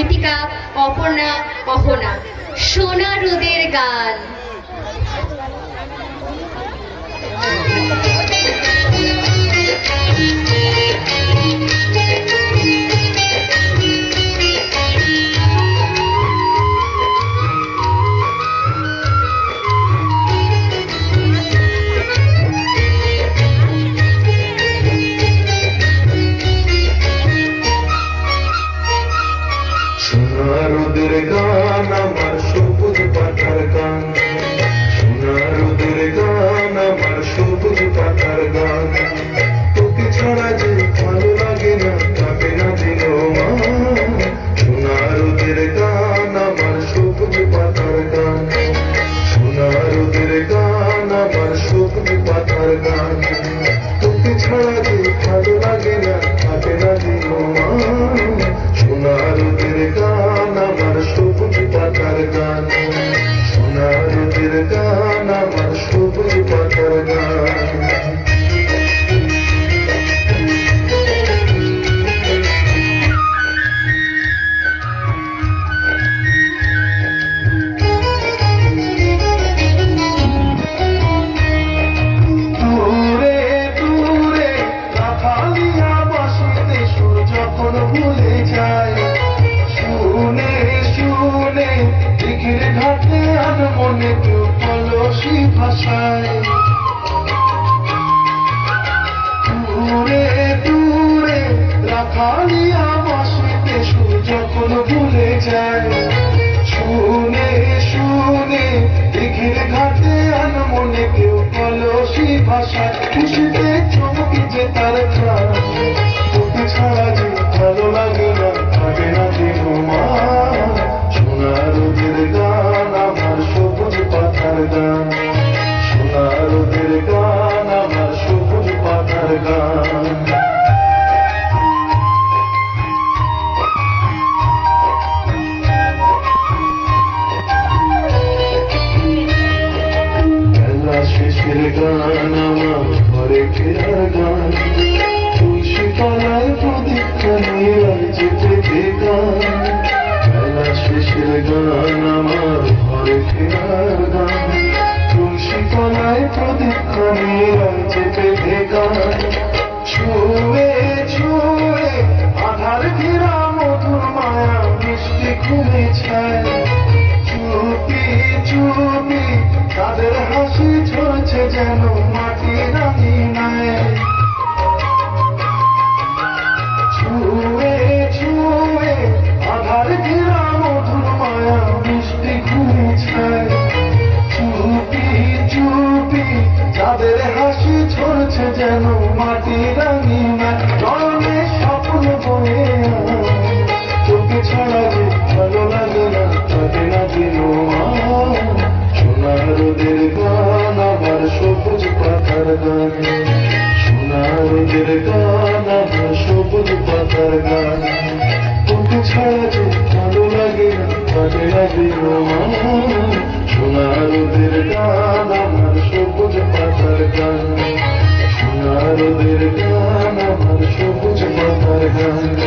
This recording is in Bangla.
ঋতিকা অপর্ণা অহনা সোনা রোদের গান। সোনারুদের গান, আমার সবুজ পাতার গান। সোনারুদের গান, আমার সবুজ পাতার গান। তোকে ছাড়া যে ভালো লাগে না থাকে না দিল সোনারুদের গান, আমার সবুজ পাতার গান। সোনারুদের গান, আমার সবুজ পাতার গান। তোকে ছাড়া যে ভালো লাগে না থাকে না দিল সোনারুদের গান সোনারুদের গান ভাষায়। রাখালিয়া বাসিতে সুর যখন ভুলে যায় শুনে শুনে দিঘির ঘাটে আর মনে কেউ কলসি ভাষা খুশিতে চমকে যে তার প্রাণ শেষের গান আমার ঘরে ফেরার গান তুলসী তলায় প্রদীপটা নিয়ে যেতে দে গান বেলা শেষের গান আমার ঘরে ফেরার গান তুলসী তলায় প্রদীপটা নিয়ে যেতে দে গান ছুঁয়ে ছুঁয়ে আধার ঘেরা মধুর মায়া মিষ্টি ঘুমে ছায় যেন মাটি রাঙি নাই ছুঁয়ে ছুঁয়ে আধার ঘেরা মধুর মায়া মিষ্টি যেন মাটি রাঙি নাই নরমে স্বপ্ন বয়ে। তোকে ছাড়া ভালো সবুজ পাতার গান, সোনার রোদের গান, আমার সবুজ পাতার গান। তোকে ছাড়া যে ভালো লাগে না না সোনার রোদের গান, আমার সবুজ পাতার গান। সোনার রোদের গান, আমার সবুজ পাতার গান।